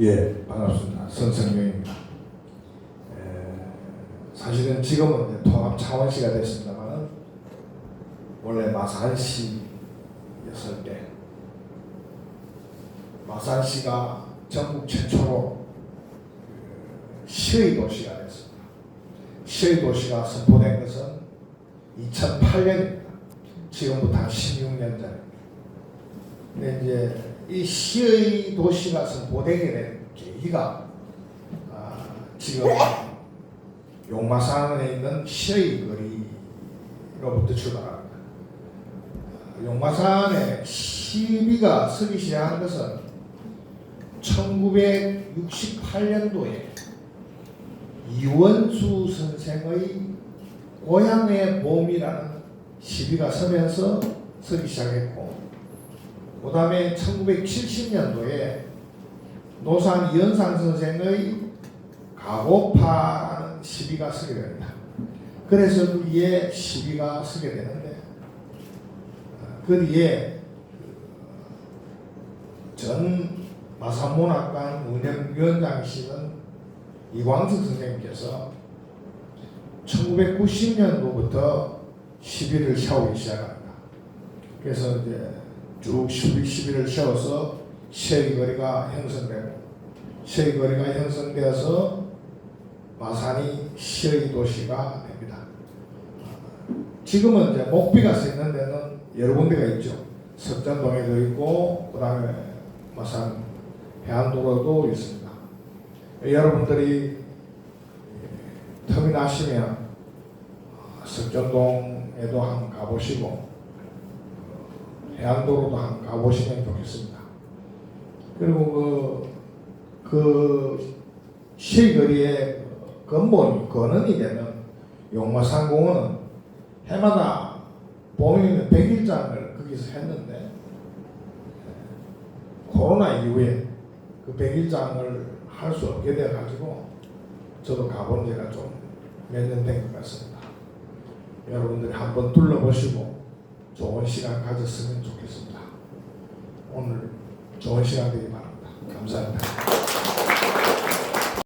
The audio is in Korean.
예, 반갑습니다. 선성용입니다. 에, 사실은 지금은 통합 차원시가 됐습니다만 원래 마산시였을 때 마산시가 전국 최초로 그 시의 도시가 됐습니다. 시의 도시가 선포된 것은 2008년입니다. 지금부터 한 16년 전입니다. 이 시의 도시가 선포되게 된 계기가 아, 지금 용마산에 있는 시의 거리로부터 출발합니다. 아, 용마산에 시비가 서기 시작한 것은 1968년도에 이원수 선생의 고향의 봄이라는 시비가 서면서 서기 시작했고 그 다음에 1970년도에 노산 이현상 선생의 가고파라는 시비가 서게 됩니다. 그래서 그 뒤에 시비가 서게 되는데 어, 그 뒤에 전 마산문학관 운영위원장이시는 이광석 선생님께서 1990년도부터 시비를 세우기 시작합니다. 그래서 이제 쭉 시비, 시비를 세워서 시의 거리가 형성되고 시의 거리가 형성되어서 마산이 시의 도시가 됩니다. 지금은 이제 목비가 쓰이는 데는 여러 군데가 있죠. 석전동에도 있고 그 다음에 마산 해안도로도 있습니다. 여러분들이 틈이 나시면 석전동에도 한번 가보시고 해안도로도 한번 가보시면 좋겠습니다. 그리고 그, 그 시거리의 근본 근원이 되는 용마산공원은 해마다 봄이면 100일장을 거기서 했는데 코로나 이후에 그 100일장을 할 수 없게 돼 가지고 저도 가본 지가 좀 몇 년 된 것 같습니다. 여러분들이 한번 둘러보시고 좋은 시간 가졌으면 좋겠습니다. 오늘 좋은 시간 되기 바랍니다. 감사합니다.